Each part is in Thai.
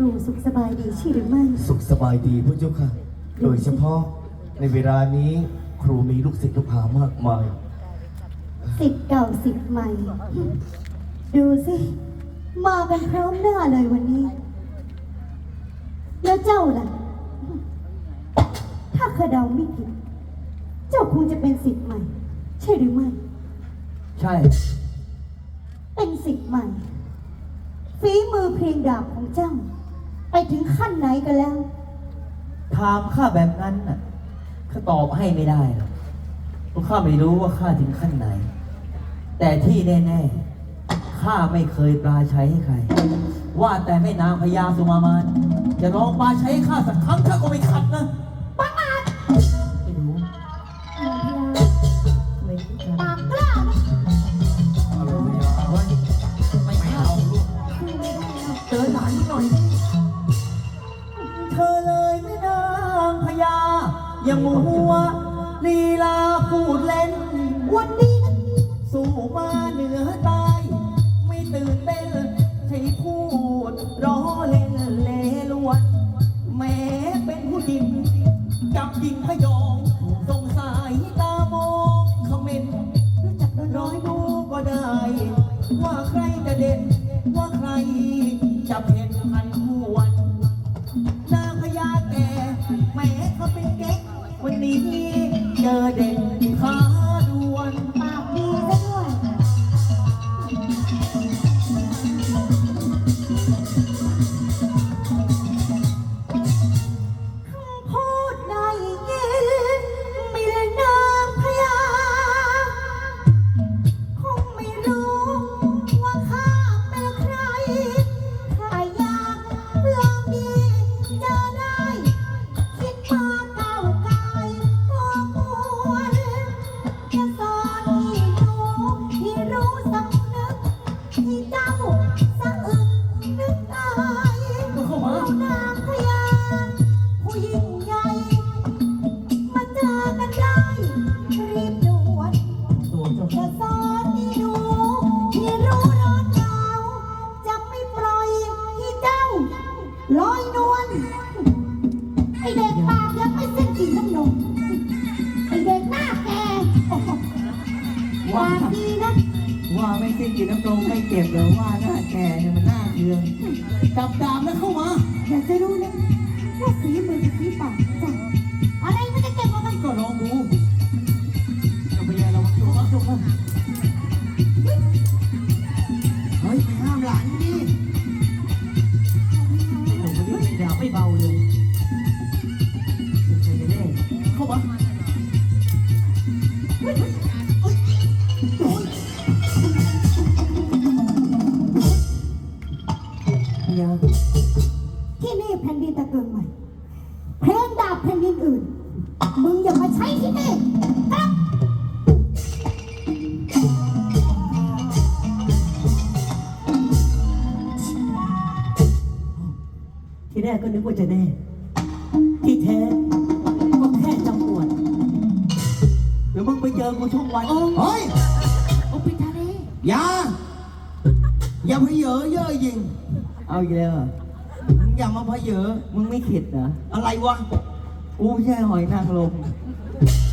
รูสุขสบายดีใช่หรือไม่สุขสบายดีพระเจ้าค่ะ โดยเฉพาะในเวลานี้ครูมีลูกศิษย์ลูกหามากมาย สิบเก่าสิบใหม่ ดูสิ มากันพร้อมหน้าเลยวันนี้ แล้วเจ้าล่ะ ถ้าข้าเดาไม่ผิด เจ้าคงจะเป็นสิทธิ์ใหม่ ใช่หรือไม่ ใช่ เป็นสิทธิ์ใหม่ฝีมือเพลงดาบของเจ้า ไปถึงขั้นไหนกันแล้ว ถามข้าแบบนั้นน่ะข้าตอบให้ไม่ได้หรอกเพราะข้าไม่รู้ว่าข้าถึงขั้นไหน แต่ที่แน่ๆข้าไม่เคยปลาใช้ให้ใคร ว่าแต่แม่นางพญาสุมามานจะลองปลาใช้ข้าสักครั้งข้าก็ไม่ขัดนะ อย่ามัวลีลาพูดเล่น วันนี้สู้มาเหนือใตาย ไม่ตื่นเต้นใช่พูดล้อเล่นเลลวน แม้เป็นผู้หญิงกับหญิงพยองสงสายตามองคอมเมนต์รู้จักน้อยดูก็ได้ ว่าใครจะเด่น ว่าใครจะเพ่น นี้เจอเด็ก ลอยนวลไอเด็กปากยังไม่สิ้นสีน้ำนมไอเด็กหน้าแก่ปากดีนะว่าไม่สิ้นกินน้ำตรงไม่เก็บเลยว่าหน้าแก่เนี่ยมันหน้าเคืองจับดาบแล้วเข้ามาอยากจะรู้นะว่าฝีมือกับฝีปาก ไม่เบาเลย ที่แรกก็นึกว่าจะแน่ ที่แท้ก็แค่จำปวดเดี๋ยวมึงไปเจอกูช่วงวันเฮ้ย โอปิทาเลอย่า อย่าพเยอะเย่อหยิง เอาอีกแล้วเหรออย่ามาพเยอะมึงไม่ขิดเหรออะไรวะ กูไม่ใช่หอยนางรม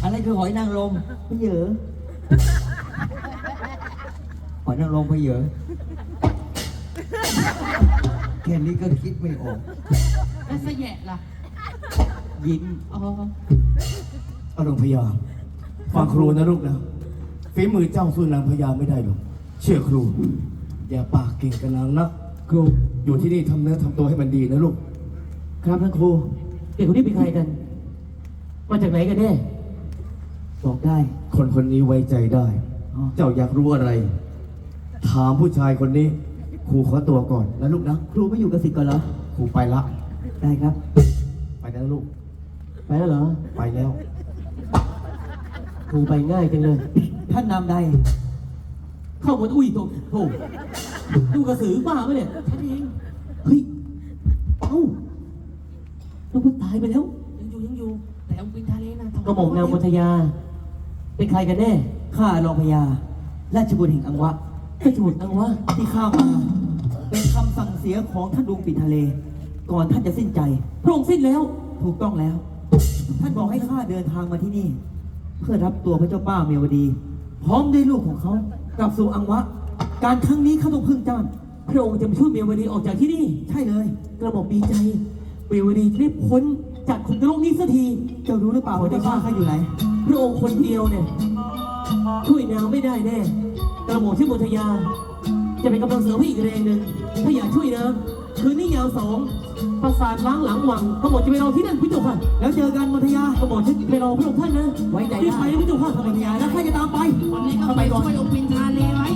อะไรคือหอยนางรมไม่เหยอะหอยนางรมพเยอะแค่นี้ก็คิดไม่ออก แล้วเสยะล่ะ ยิ้มอ๋อ อารมณ์พยา ฟังครูนะลูกนะฝีมือเจ้าสู้นางพญาไม่ได้หรอก เชื่อครู อย่าปากเก่งกับนางนะครูอยู่ที่นี่ทำเนื้อทำตัวให้มันดีนะลูก ครับท่านครู เด็กคนนี้เป็นใครกัน มาจากไหนกันแน่ บอกได้ คนคนนี้ไว้ใจได้ อ๋อ เจ้าอยากรู้อะไร ถามผู้ชายคนนี้ ครูขอตัวก่อนนะลูกนะ ครูไม่อยู่กับสิทธิ์ก่อนเหรอ ครูไปละ ได้ครับ ไปแล้วลูก ไปแล้วเหรอ ไปแล้ว ครูไปง่ายจังเลย ท่านนำใด เข้ามาอุ้ยโถโถดูกระสือบ้าปะเนี่ยฉันเอง เฮ้ย เอ้าลูกพูดตายไปแล้ว ยังอยู่ยังอยู่ แต่องค์ปินทะเลนะกระหม่อมนางมัทยา เป็นใครกันแน่ ข้ารองพญาราชบุตรแห่งอังวะ ราชบุตรอังวะที่ข้ามาเป็นคำสั่งเสียของท่านลุงปิดทะเล ก่อนท่านจะสิ้นใจ พระองค์สิ้นแล้ว ถูกต้องแล้ว ท่านบอกให้ข้าเดินทางมาที่นี่ เพื่อรับตัวพระเจ้าป้าเมียวดี พร้อมด้วยลูกของเขากลับสู่อังวะ การครั้งนี้เขาต้องพึ่งเจ้าพระองค์จะมาช่วยเมียวดีออกจากที่นี่ ใช่เลยกระหม่อมดีใจเมียวดีจะได้พ้นจากขุนนรกนี้สักทีเจ้ารู้หรือเปล่าว่าเจ้าป้าเขาอยู่ไหนพระองค์คนเดียวเนี่ยช่วยนางไม่ได้แน่ กระหม่อมชื่อมนทยา จะเป็นกำลังเสริมให้อีกแรงหนึ่งถ้าอยากช่วยนางคืนนี้ยาวสองประสาทล้างหลังวังกระหม่อมจะไปรอที่นั่นพี่เจ้าค่ะแล้วเจอกันมนทยากระหม่อมจะไปรอพระองค์ท่านนะไว้ใจได้รีบไปนะพี่เจ้าค่ะมนทยาแล้วข้าจะตามไปคนนี้ก็ไปช่วยองค์ปินทาเลไว้